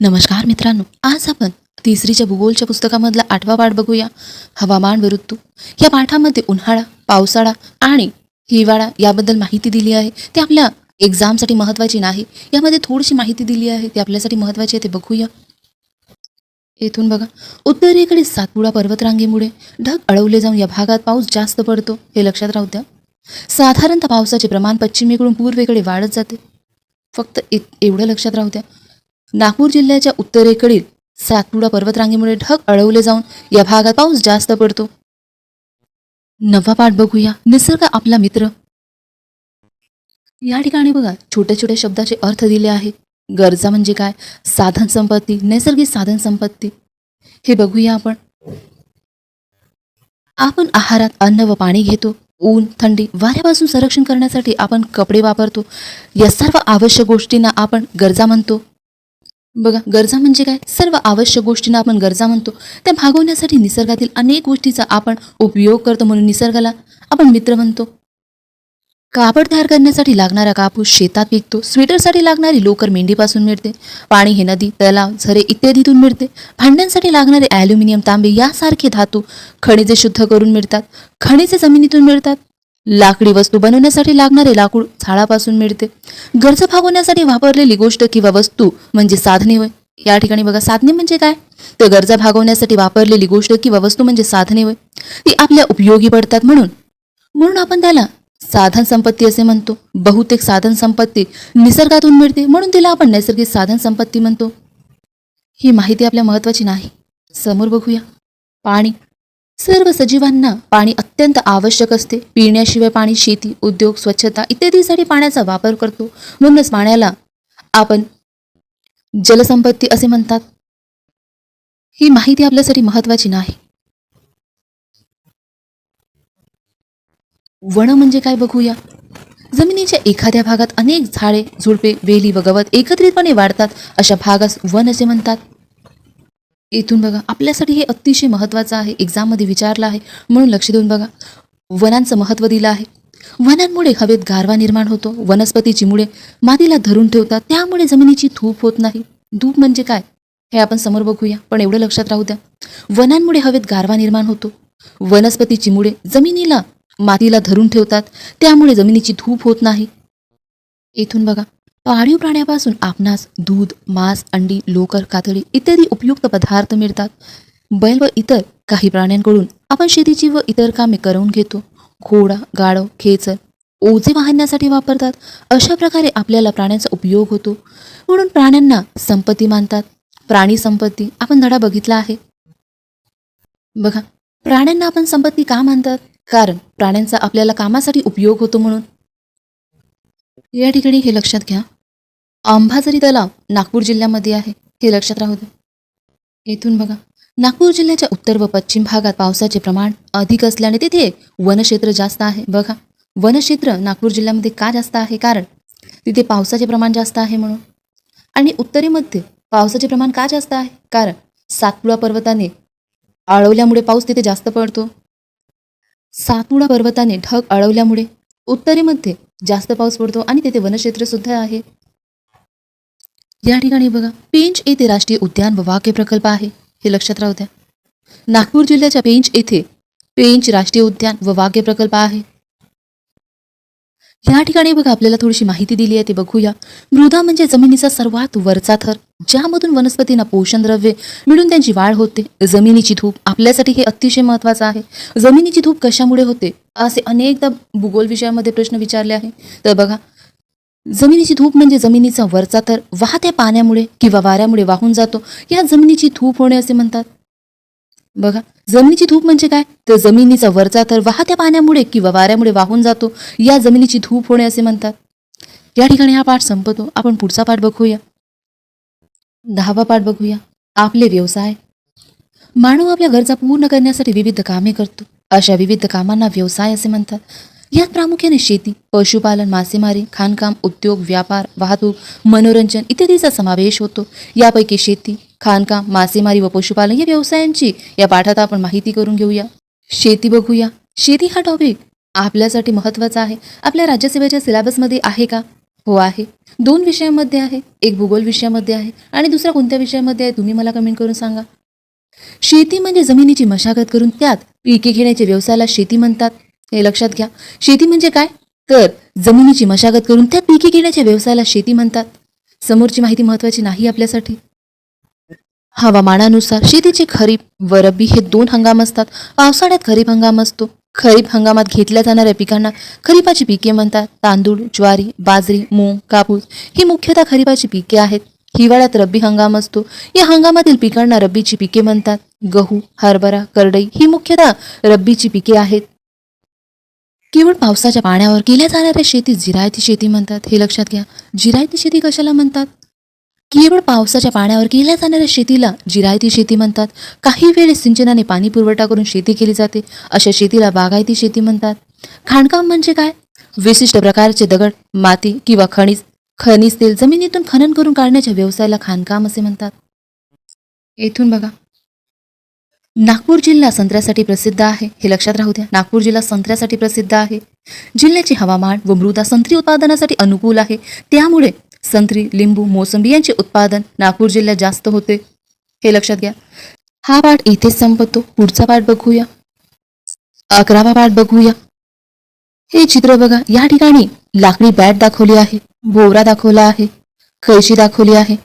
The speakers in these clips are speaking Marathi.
नमस्कार मित्रांनो आज आपण तिसरीच्या भूगोलच्या पुस्तकामधला आठवा पाठ बघूया. हवामान व ऋतू या पाठामध्ये उन्हाळा पावसाळा आणि हिवाळा याबद्दल माहिती दिली आहे. ते आपल्या एक्झामसाठी महत्त्वाची नाही. यामध्ये थोडीशी माहिती दिली आहे. ती आपल्यासाठी महत्त्वाची आहे ते बघूया. येथून बघा. उत्तरेकडे सातपुडा पर्वतरांगेमुळे ढग अडवले जाऊन या भागात पाऊस जास्त पडतो हे लक्षात राहू द्या. साधारणतः पावसाचे प्रमाण पश्चिमेकडून पूर्वेकडे वाढत जाते. फक्त एवढं लक्षात राहू द्या. नागपूर जिल्ह्याच्या उत्तरेकडील सातपुडा पर्वतरांगेमुळे ढग अडवले जाऊन या भागात पाऊस जास्त पडतो. नवा पाठ बघूया. निसर्ग आपला मित्र. या ठिकाणी बघा छोट्या छोट्या शब्दाचे अर्थ दिले आहे. गरजा म्हणजे काय? साधन संपत्ती नैसर्गिक साधन संपत्ती. हे बघूया आपण. आपण आहारात अन्न व पाणी घेतो. ऊन थंडी वाऱ्यापासून संरक्षण करण्यासाठी आपण कपडे वापरतो. या सर्व आवश्यक गोष्टींना आपण गरजा म्हणतो. बघा गरजा म्हणजे काय? सर्व आवश्यक गोष्टींना आपण गरजा म्हणतो. त्या भागवण्यासाठी निसर्गातील अनेक गोष्टीचा आपण उपयोग करतो म्हणून निसर्गाला आपण मित्र म्हणतो. कापड तयार करण्यासाठी लागणारा कापूस शेतात पिकतो. स्वेटरसाठी लागणारी लोकर मेंढीपासून मिळते. पाणी हे नदी तलाव झरे इत्यादीतून मिळते. भांड्यांसाठी लागणारे ॲल्युमिनियम तांबे यासारखे धातू खनिजे शुद्ध करून मिळतात. खनिजे जमिनीतून मिळतात. लाकडी वस्तू बनवण्यासाठी लागणारे लाकूड झाडापासून मिळते. गरजा भागवण्यासाठी वापरलेली गोष्ट किंवा वस्तू म्हणजे साधने होय. या ठिकाणी बघा साधने म्हणजे काय? तर गरजा भागवण्यासाठी वापरलेली गोष्ट किंवा वस्तू म्हणजे साधने होय. ती आपल्या उपयोगी पडतात म्हणून. म्हणून आपण त्याला साधन संपत्ती असे म्हणतो. बहुतेक साधन संपत्ती निसर्गातून मिळते. म्हणून तिला आपण नैसर्गिक साधन संपत्ती म्हणतो. ही माहिती आपल्या महत्वाची नाही. समोर बघूया. पाणी. सर्व सजीवांना पाणी अत्यंत आवश्यक असते. पिण्याशिवाय पाणी शेती उद्योग स्वच्छता इत्यादीसाठी पाण्याचा वापर करतो. म्हणूनच पाण्याला आपण जलसंपत्ती असे म्हणतात. ही माहिती आपल्यासाठी महत्वाची नाही. वन म्हणजे काय बघूया? जमिनीच्या एखाद्या भागात अनेक झाडे झुडपे वेली व गवत एकत्रितपणे वाढतात. अशा भागास वन असे म्हणतात. इथून बघा आपल्यासाठी हे अतिशय महत्त्वाचं आहे. एक्झाममध्ये विचारलं आहे. म्हणून लक्ष देऊन बघा. वनांचं महत्त्व दिलं आहे. वनांमुळे हवेत गारवा निर्माण होतो. वनस्पतीची मुळे मातीला धरून ठेवतात. त्यामुळे जमिनीची धूप होत नाही. धूप म्हणजे काय? हे आपण समोर बघूया. पण एवढं लक्षात राहू द्या. वनांमुळे हवेत गारवा निर्माण होतो. वनस्पतीची मुळे जमिनीला मातीला धरून ठेवतात. त्यामुळे जमिनीची धूप होत नाही. इथून बघा. पाळीव प्राण्यापासून आपणास दूध मांस अंडी लोकर कातडी इत्यादी उपयुक्त पदार्थ मिळतात. बैल व इतर काही प्राण्यांकडून आपण शेतीची व इतर कामे करवून घेतो. घोडा गाढव खेचर ओझे वाहण्यासाठी वापरतात. अशा प्रकारे आपल्याला प्राण्यांचा उपयोग होतो. म्हणून प्राण्यांना संपत्ती मानतात. प्राणी संपत्ती आपण धडा बघितला आहे. बघा प्राण्यांना आपण संपत्ती का मानतात? कारण प्राण्यांचा आपल्याला कामासाठी उपयोग होतो म्हणून. या ठिकाणी हे लक्षात घ्या. आंबाझरी तलाव नागपूर जिल्ह्यामध्ये आहे हे लक्षात राहू दे. येथून बघा नागपूर जिल्ह्याच्या उत्तर व पश्चिम भागात पावसाचे प्रमाण अधिक असल्याने तिथे वनक्षेत्र जास्त आहे. बघा वनक्षेत्र नागपूर जिल्ह्यामध्ये का जास्त आहे? कारण तिथे पावसाचे प्रमाण जास्त आहे म्हणून. आणि उत्तरेमध्ये पावसाचे प्रमाण का जास्त आहे? कारण सातपुडा पर्वताने आळवल्यामुळे पाऊस तिथे जास्त पडतो. सातपुडा पर्वताने ढग अळवल्यामुळे उत्तरेमध्ये जास्त पाऊस पडतो आणि तिथे वनक्षेत्र सुद्धा आहे. या ठिकाणी बघा पेंच येथे राष्ट्रीय उद्यान व वाक्य प्रकल्प आहे. हे लक्षात राहू द्या. नागपूर जिल्ह्याच्या पेंच येथे पेंच राष्ट्रीय उद्यान व वाघ्य प्रकल्प आहे. या ठिकाणी बघा आपल्याला थोडीशी माहिती दिली आहे ते बघूया. मृदा म्हणजे जमिनीचा सर्वात वरचा थर ज्यामधून वनस्पतींना पोषण द्रव्ये मिळून त्यांची वाढ होते. जमिनीची धूप आपल्यासाठी हे अतिशय महत्वाचं आहे. जमिनीची धूप कशामुळे होते? असे अनेकदा भूगोल विषयामध्ये प्रश्न विचारले आहे. तर बघा जमिनीची धूप म्हणजे जमिनीचा वरचा तर वाहत्या पाण्यामुळे किंवा वाऱ्यामुळे वाहून जातो. या जमिनीची धूप होणे असे म्हणतात. बघा जमिनीची धूप म्हणजे काय? तर जमिनीचा वरचा थर वाहत्या पाण्यामुळे किंवा वाऱ्यामुळे वाहून जातो. या जमिनीची धूप होणे असे म्हणतात. या ठिकाणी हा पाठ संपतो. आपण पुढचा पाठ बघूया. दहावा पाठ बघूया. आपले व्यवसाय. मानव आपल्या गरजा पूर्ण करण्यासाठी विविध कामे करतो. अशा विविध कामांना व्यवसाय असे म्हणतात. यात प्रामुख्याने शेती पशुपालन मासेमारी खाणकाम उद्योग व्यापार वाहतूक मनोरंजन इत्यादीचा समावेश होतो. यापैकी शेती खाणकाम मासेमारी व पशुपालन या व्यवसायांची या पाठात आपण माहिती करून घेऊया. शेती बघूया. शेती हा टॉपिक आपल्यासाठी महत्त्वाचा आहे. आपल्या राज्यसेवेच्या सिलेबसमध्ये आहे का? हो आहे. दोन विषयामध्ये आहे. एक भूगोल विषयामध्ये आहे. आणि दुसरा कोणत्या विषयामध्ये आहे? तुम्ही मला कमेंट करून सांगा. शेती म्हणजे जमिनीची मशागत करून त्यात पिके घेण्याच्या व्यवसायाला शेती म्हणतात. हे लक्षात घ्या. शेती म्हणजे काय? तर जमिनीची मशागत करून त्यात पिके घेण्याच्या व्यवसायाला शेती म्हणतात. समोरची माहिती महत्वाची नाही आपल्यासाठी. हवामानानुसार शेतीचे खरीप व रब्बी हे दोन हंगाम असतात. पावसाळ्यात खरीप हंगाम असतो. खरीप हंगामात घेतल्या जाणाऱ्या पिकांना खरीपाची पिके म्हणतात. तांदूळ ज्वारी बाजरी मूग कापूस ही मुख्यतः खरीपाची पिके आहेत. हिवाळ्यात रब्बी हंगाम असतो. या हंगामातील पिकांना रब्बीची पिके म्हणतात. गहू हरभरा करडई ही मुख्यतः रब्बीची पिके आहेत. केवळ पावसाच्या पाण्यावर केल्या जाणाऱ्या शेतीत जिरायती शेती म्हणतात हे लक्षात घ्या. जिरायती शेती कशाला म्हणतात? केवळ पावसाच्या पाण्यावर केल्या जाणाऱ्या शेतीला जिरायती शेती म्हणतात. काही वेळेस सिंचनाने पाणी पुरवठा करून शेती केली जाते. अशा शेतीला बागायती शेती म्हणतात. खाणकाम म्हणजे काय? विशिष्ट प्रकारचे दगड माती किंवा खनिज खनिज तेल जमिनीतून खनन करून काढण्याच्या व्यवसायाला खाणकाम असे म्हणतात. येथून बघा. नागपूर जिल्हा संत्र्यासाठी प्रसिद्ध आहे. हे लक्षात राहू द्या. नागपूर जिल्हा संत्र्यासाठी प्रसिद्ध आहे. जिल्ह्याचे हवामान व मृदा संत्री उत्पादनासाठी अनुकूल आहे. त्यामुळे संत्री लिंबू मोसंबी यांचे उत्पादन नागपूर जिल्ह्यात जास्त होते. हे लक्षात घ्या. हा पाठ इथेच संपतो. पुढचा पाठ बघूया. अकरावा पाठ बघूया. हे चित्र बघा. या ठिकाणी लाकडी बॅट दाखवली आहे. भोवरा दाखवला आहे. कैशी दाखवली आहे.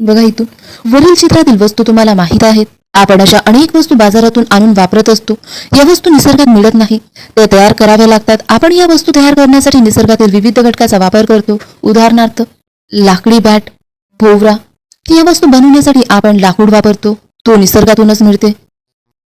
बघा इथून. वरील चित्रातील वस्तू तुम्हाला माहीत आहेत. आपण अशा अनेक वस्तू बाजारातून आणून वापरत असतो. या वस्तू निसर्गात मिळत नाही. त्या तयार कराव्या लागतात. आपण या वस्तू तयार करण्यासाठी निसर्गातील विविध घटकाचा वापर करतो. उदाहरणार्थ लाकडी बॅट भोवरा या वस्तू बनवण्यासाठी आपण लाकूड वापरतो. तो निसर्गातूनच मिळते.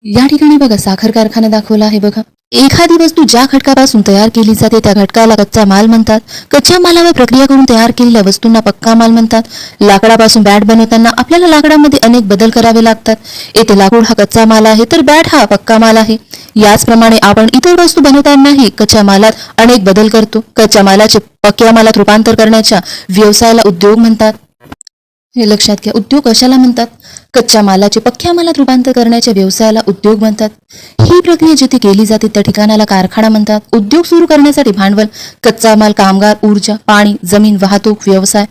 या ठिकाणी बघा साखर कारखाना दाखवला आहे बघा. एखादी वस्तू ज्या घटकापासून तयार केली जाते त्या घटकाला कच्चा माल म्हणतात. कच्च्या मालावर प्रक्रिया करून तयार केलेल्या वस्तूंना पक्का माल म्हणतात. लाकडापासून बॅट बनवताना आपल्याला लाकडामध्ये अनेक बदल करावे लागतात. येथे लाकूड हा कच्चा माल आहे तर बॅट हा पक्का माल आहे. याचप्रमाणे आपण इतर वस्तू बनवतानाही कच्च्या मालात अनेक बदल करतो. कच्च्या मालाचे पक्क्या मालात रूपांतर करण्याच्या व्यवसायाला उद्योग म्हणतात. हे लक्षात घ्या उद्योग कशाला म्हणतात? कच्च्या मालाचे पक्क्या मालात रूपांतर करण्याच्या व्यवसायाला उद्योग म्हणतात. ही प्रक्रिया जिथे केली जाते त्या ठिकाणाला कारखाना म्हणतात. उद्योग सुरू करण्यासाठी भांडवल कच्चा माल कामगार ऊर्जा पाणी जमीन वाहतूक व्यवसाय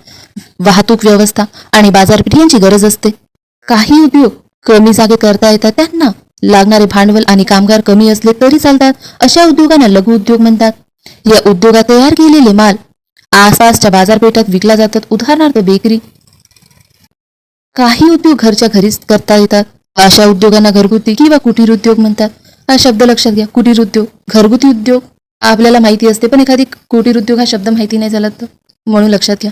वाहतूक व्यवस्था आणि बाजारपेठ यांची गरज असते. काही उद्योग कमी जागेत करता येतात. त्यांना लागणारे भांडवल आणि कामगार कमी असले तरी चालतात अशा उद्योगांना लघु उद्योग म्हणतात. या उद्योगात तयार केलेले माल आसपासच्या बाजारपेठात विकला जातात. उदाहरणार्थ बेकरी काही उद्योग घरच्या घरीच करता येतात. अशा उद्योगांना घरगुती किंवा कुटीर उद्योग म्हणतात. हा शब्द लक्षात घ्या. कुटीर उद्योग घरगुती उद्योग. आपल्याला माहिती असते पण एखादी कुटीर उद्योग हा शब्द माहिती नाही झाला तर? म्हणून लक्षात घ्या.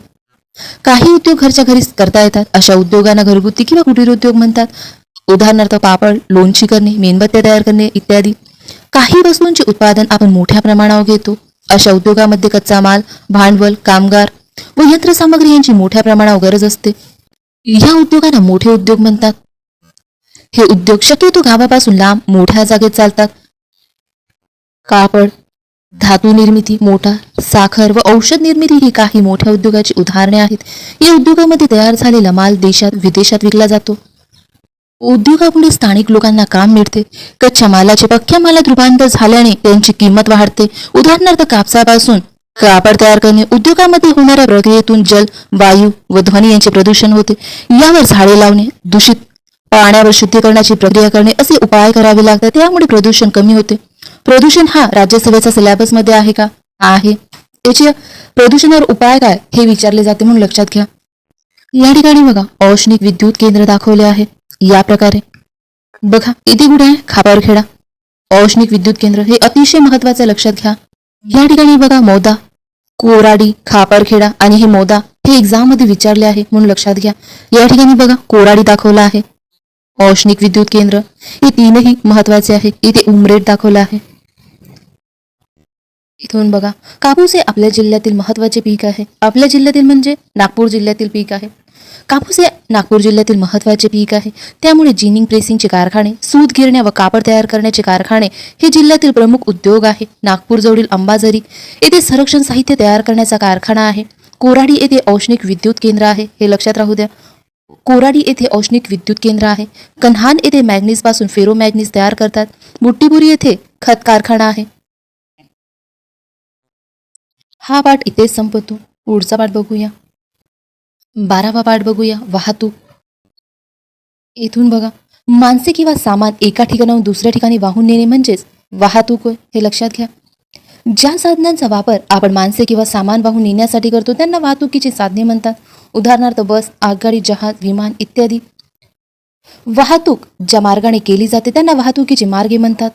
काही उद्योग घरच्या घरीच करता येतात. अशा उद्योगांना घरगुती किंवा कुटीर उद्योग म्हणतात. उदाहरणार्थ पापड लोणची करणे मेणबत्त्या तयार करणे इत्यादी. काही वस्तूंचे उत्पादन आपण मोठ्या प्रमाणावर घेतो. अशा उद्योगामध्ये कच्चा माल भांडवल कामगार व यंत्रसामग्री यांची मोठ्या प्रमाणावर गरज असते. या उद्योगांना मोठे उद्योग म्हणतात. हे उद्योग शक्यतो गावापासून लांब मोठ्या जागेत चालतात. कापड धातू निर्मिती मोठा साखर व औषध निर्मिती ही काही मोठ्या उद्योगाची उदाहरणे आहेत. या उद्योगामध्ये तयार झालेला माल देशात विदेशात विकला जातो. उद्योगामुळे स्थानिक लोकांना काम मिळते. कच्च्या मालाचे पक्क्या मालात रूपांतर झाल्याने त्यांची किंमत वाढते. उदाहरणार्थ कापसापासून कापड तयार करणे उद्योगामध्ये होणाऱ्या प्रक्रियेतून जल वायू व ध्वनी यांचे प्रदूषण होते. यावर झाडे लावणे दूषित पाण्यावर शुद्धीकरणाची प्रक्रिया करणे असे उपाय करावे लागतात. त्यामुळे प्रदूषण कमी होते. प्रदूषण हा राज्यसभेचा सिलेबसमध्ये आहे का? आहे. याचे प्रदूषणावर उपाय काय हे विचारले जाते म्हणून लक्षात घ्या. या ठिकाणी बघा औष्णिक विद्युत केंद्र दाखवले आहे. या प्रकारे. बघा इथे कुठे आहे खापारखेडा औष्णिक विद्युत केंद्र हे अतिशय महत्वाचं लक्षात घ्या. या ठिकाणी बघा मोदा कोराडी खापरखेडा आणि हे मोदा हे एक्झाममध्ये विचारले आहे म्हणून लक्षात घ्या. या ठिकाणी बघा कोराडी दाखवला आहे. औष्णिक विद्युत केंद्र हे तीनही महत्त्वाचे आहे. इथे उमरेड दाखवलं आहे. इथून बघा. कापूस हे आपल्या जिल्ह्यातील महत्त्वाचे पीक आहे. आपल्या जिल्ह्यातील म्हणजे नागपूर जिल्ह्यातील पीक आहे. कापूस हे नागपूर जिल्ह्यातील महत्त्वाचे पीक आहे. त्यामुळे जिनिंग प्रेसिंगचे कारखाने सूत गिरण्या व कापड तयार करण्याचे कारखाने हे जिल्ह्यातील प्रमुख उद्योग आहे. नागपूर जवळील अंबाझरी येथे संरक्षण साहित्य तयार करण्याचा कारखाना आहे. कोराडी येथे औष्णिक विद्युत केंद्र आहे. हे लक्षात राहू द्या. कोराडी येथे औष्णिक विद्युत केंद्र आहे. कन्हान येथे मॅग्नीजपासून फेरो मॅग्नीज तयार करतात. बुट्टीपुरी येथे खत कारखाना आहे. हा पाठ इथेच संपतो पुढचा पाठ बघूया. बारावा पाठ बघूया. वाहतूक. इथून बघा. माणसे किंवा सामान एका ठिकाणाहून दुसऱ्या ठिकाणी वाहून नेणे म्हणजेच वाहतूक होय हे लक्षात घ्या. ज्या साधनांचा वापर आपण माणसे किंवा सामान वाहून नेण्यासाठी करतो त्यांना वाहतुकीची साधने म्हणतात. उदाहरणार्थ बस आगगाडी जहाज विमान इत्यादी. वाहतूक ज्या मार्गाने केली जाते त्यांना वाहतुकीचे मार्गे म्हणतात.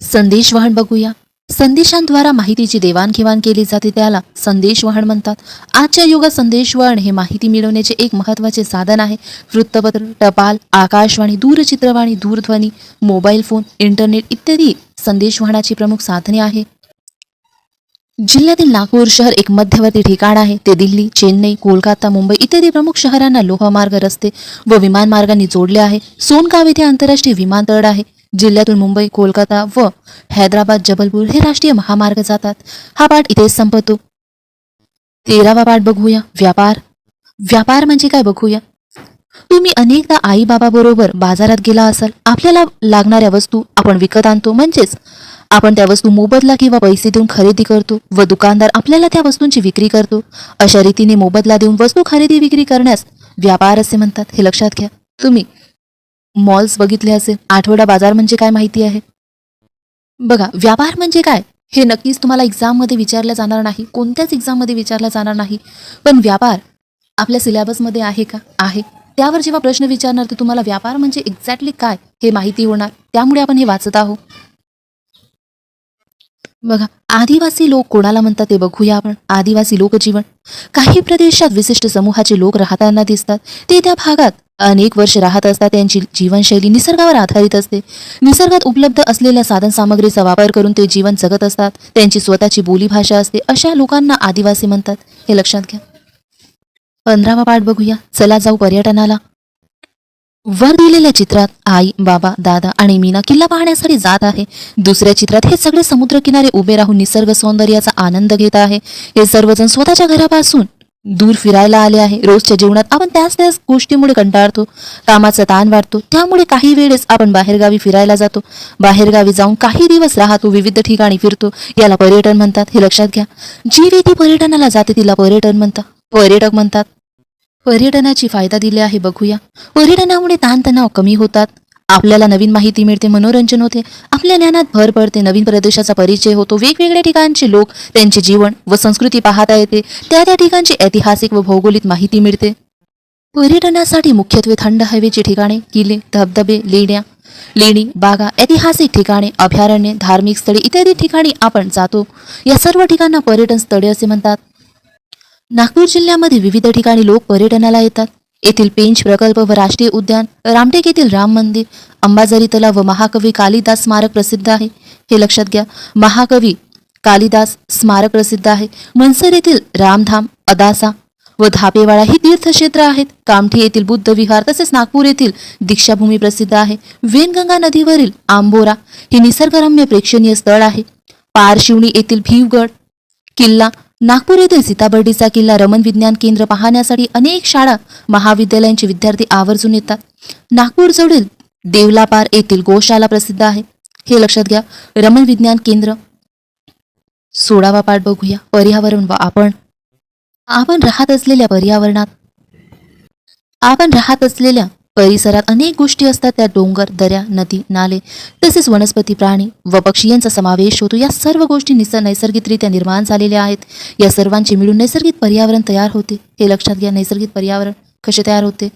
संदेश वाहन बघूया. संदेशांद्वारा माहितीची देवाणघेवाण केली जाते त्याला संदेशवहन म्हणतात. आजच्या युगात संदेशवहन हे माहिती मिळवण्याचे एक महत्त्वाचे साधन आहे. वृत्तपत्र टपाल आकाशवाणी दूरचित्रवाणी दूरध्वनी मोबाईल फोन इंटरनेट इत्यादी संदेशवहनाची प्रमुख साधने आहे. जिल्ह्यातील नागपूर शहर एक मध्यवर्ती ठिकाण आहे. ते दिल्ली चेन्नई कोलकाता मुंबई इत्यादी प्रमुख शहरांना लोहमार्ग रस्ते व विमानमार्गांनी जोडले आहे. सोनगाव येथे आंतरराष्ट्रीय विमानतळ आहे. जिल्ह्यातून मुंबई कोलकाता व हैदराबाद जबलपूर हे राष्ट्रीय महामार्ग जातात. हा पाठ इथेच संपतो. तेरावा पाठ बघूया. व्यापार. व्यापार म्हणजे काय बघूया? तुम्ही अनेकदा आई बाबा बरोबर बाजारात गेला असाल. आपल्याला लागणाऱ्या वस्तू आपण विकत आणतो. म्हणजेच आपण त्या वस्तू मोबदला किंवा पैसे देऊन खरेदी करतो व दुकानदार आपल्याला त्या वस्तूंची विक्री करतो. अशा रीतीने मोबदला देऊन वस्तू खरेदी विक्री करण्यास व्यापार असे म्हणतात. हे लक्षात घ्या. तुम्ही मॉल्स बघितले असेल. आठवडा बाजार म्हणजे काय माहिती आहे? बघा व्यापार म्हणजे काय? हे नक्कीच तुम्हाला एक्झाममध्ये विचारलं जाणार नाही. कोणत्याच एक्झाममध्ये विचारलं जाणार नाही. पण व्यापार आपल्या सिलेबसमध्ये आहे का? आहे. त्यावर जेव्हा प्रश्न विचारणार तर तुम्हाला व्यापार म्हणजे एक्झॅक्टली काय हे माहिती होणार. त्यामुळे आपण हे वाचत आहोत. बघा आदिवासी लोक कोणाला म्हणतात ते बघूया आपण. आदिवासी लोकजीवन. काही प्रदेशात विशिष्ट समूहाचे लोक राहताना दिसतात. ते त्या भागात अनेक वर्ष राहत असतात त्यांची जीवनशैली निसर्गावर आधारित असते. निसर्गात उपलब्ध असलेल्या साधनसामग्रीचा वापर करून ते जीवन जगत असतात. त्यांची स्वतःची बोलीभाषा असते. अशा लोकांना आदिवासी म्हणतात. हे लक्षात घ्या. पंधरावा पाठ बघूया. चला जाऊ पर्यटनाला. वर दिलेल्या चित्रात आई बाबा दादा आणि मीना किल्ला पाहण्यासाठी जात आहे. दुसऱ्या चित्रात हे सगळे समुद्रकिनारे उभे राहून निसर्ग सौंदर्याचा आनंद घेत आहे. हे सर्वजण स्वतःच्या घरापासून दूर फिरायला आले आहे. रोजच्या जीवनात आपण त्याच त्याच गोष्टीमुळे कंटाळतो. कामाचा ताण वाढतो. त्यामुळे काही वेळेस आपण बाहेरगावी फिरायला जातो. बाहेरगावी जाऊन काही दिवस राहतो. विविध ठिकाणी फिरतो. याला पर्यटन म्हणतात. हे लक्षात घ्या. जी व्यक्ती पर्यटनाला जाते तिला पर्यटन म्हणतात. पर्यटक म्हणतात. पर्यटनाची फायदा दिले आहे. बघूया. पर्यटनामुळे ताणतणाव कमी होतात. आपल्याला नवीन माहिती मिळते मनोरंजन होते. आपल्या ज्ञानात भर पडते नवीन प्रदेशाचा परिचय होतो वेगवेगळ्या ठिकाणचे लोक त्यांचे जीवन व संस्कृती पाहता येते. त्या त्या ठिकाणची ऐतिहासिक व भौगोलिक माहिती मिळते. पर्यटनासाठी मुख्यत्वे थंड हवेची ठिकाणे किल्ले धबधबे लेण्या लेणी बागा ऐतिहासिक ठिकाणे अभयारण्ये धार्मिक स्थळे इत्यादी ठिकाणी आपण जातो. या सर्व ठिकाणांना पर्यटन स्थळे असे म्हणतात. नागपूर जिल्ह्यामध्ये विविध ठिकाणी लोक पर्यटनाला येतात. येथील पेंच प्रकल्प व राष्ट्रीय उद्यान रामटेक येथील राम मंदिर अंबाझरी तलाव व महाकवी कालिदास स्मारक प्रसिद्ध आहे. हे लक्षात घ्या महाकवी कालिदास स्मारक प्रसिद्ध आहे. मनसर येथील रामधाम अदासा व धापेवाडा ही तीर्थक्षेत्र आहेत. कामठी येथील बुद्ध विहार तसेच नागपूर येथील दीक्षाभूमी प्रसिद्ध आहे. वेनगंगा नदीवरील आंबोरा हे निसर्गरम्य प्रेक्षणीय स्थळ आहे. पारशिवणी येथील भीवगड किल्ला नागपूर येथील सीताबर्डीचा किल्ला रमण विज्ञान केंद्र पाहण्यासाठी अनेक शाळा महाविद्यालयांचे विद्यार्थी आवर्जून येतात. नागपूर जवळील देवलापार येथील गोशाला प्रसिद्ध आहे. हे लक्षात घ्या. रमण विज्ञान केंद्र. सोळावा पाठ बघूया. पर्यावरण व आपण. आपण राहत असलेल्या पर्यावरणात. आपण राहत असलेल्या परिसरात अनेक गोष्टी असतात. त्या डोंगर दऱ्या नदी नाले तसेच वनस्पती प्राणी व पक्षी यांचा समावेश होतो. या सर्व गोष्टी निस नैसर्गिकरित्या निर्माण झालेल्या आहेत. या सर्वांचे मिळून नैसर्गिक पर्यावरण तयार होते. हे लक्षात घ्या नैसर्गिक पर्यावरण कसे तयार होते?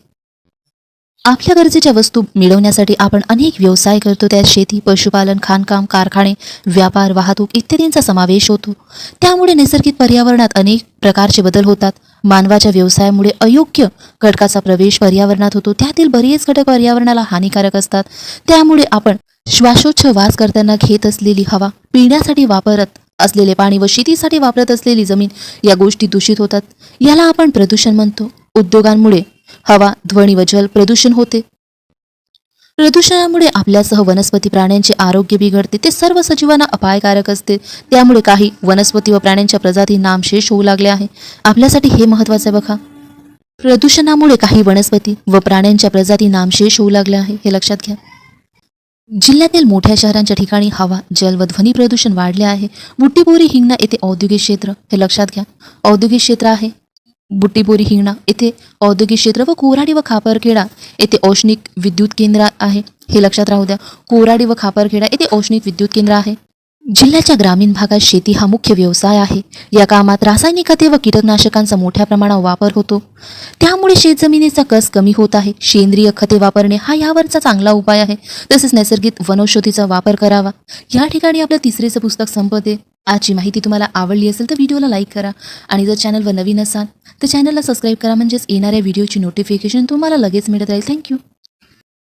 आपल्या गरजेच्या वस्तू मिळवण्यासाठी आपण अनेक व्यवसाय करतो. त्यात शेती पशुपालन खाणकाम कारखाने व्यापार वाहतूक इत्यादींचा समावेश होतो. त्यामुळे नैसर्गिक पर्यावरणात अनेक प्रकारचे बदल होतात. मानवाच्या व्यवसायामुळे अयोग्य घटकाचा प्रवेश पर्यावरणात होतो. त्यातील बरेच घटक पर्यावरणाला हानिकारक असतात. त्यामुळे आपण श्वासोच्छवास करताना घेत असलेली हवा पिण्यासाठी वापरत असलेले पाणी व शेतीसाठी वापरत असलेली जमीन या गोष्टी दूषित होतात. याला आपण प्रदूषण म्हणतो. उद्योगांमुळे हवा ध्वनी व जल प्रदूषण होते. प्रदूषणामुळे आपल्यासह वनस्पती प्राण्यांचे आरोग्य बिघडते ते सर्व सजीवांना अपायकारक असते. त्यामुळे काही वनस्पती व प्राण्यांच्या प्रजाती नामशेष होऊ लागल्या आहे. आपल्यासाठी हे महत्त्वाचं आहे बघा. प्रदूषणामुळे काही वनस्पती व प्राण्यांच्या प्रजाती नामशेष होऊ लागल्या आहे. हे लक्षात घ्या. जिल्ह्यातील मोठ्या शहरांच्या ठिकाणी हवा जल व ध्वनी प्रदूषण वाढले आहे. बुट्टीपोरी हिंगणा येथे औद्योगिक क्षेत्र. हे लक्षात घ्या. औद्योगिक क्षेत्र आहे. बुटीबोरी हिंगणा. येथे औद्योगिक क्षेत्र व कोराडी व खापरखेडा येथे औष्णिक विद्युत केंद्र आहे. हे लक्षात राहू द्या. कोराडी व खापरखेडा येथे औष्णिक विद्युत केंद्र आहे. जिल्ह्याच्या ग्रामीण भागात शेती हा मुख्य व्यवसाय आहे. या कामात रासायनिक खते व कीटकनाशकांचा मोठ्या प्रमाणावर वापर होतो. त्यामुळे शेतजमिनीचा कस कमी होत आहे. सेंद्रिय खते वापरणे हा यावरचा चांगला उपाय आहे. तसेच नैसर्गिक वनौषधीचा वापर करावा. या ठिकाणी आपलं तिसरेचं पुस्तक संपते. आजची माहिती तुम्हाला आवडली असेल तर व्हिडिओला लाईक करा. आणि जर चॅनलवर नवीन असाल तर चॅनलला सबस्क्राईब करा. म्हणजेच येणाऱ्या व्हिडिओची नोटिफिकेशन तुम्हाला लगेच मिळत राहील. थँक्यू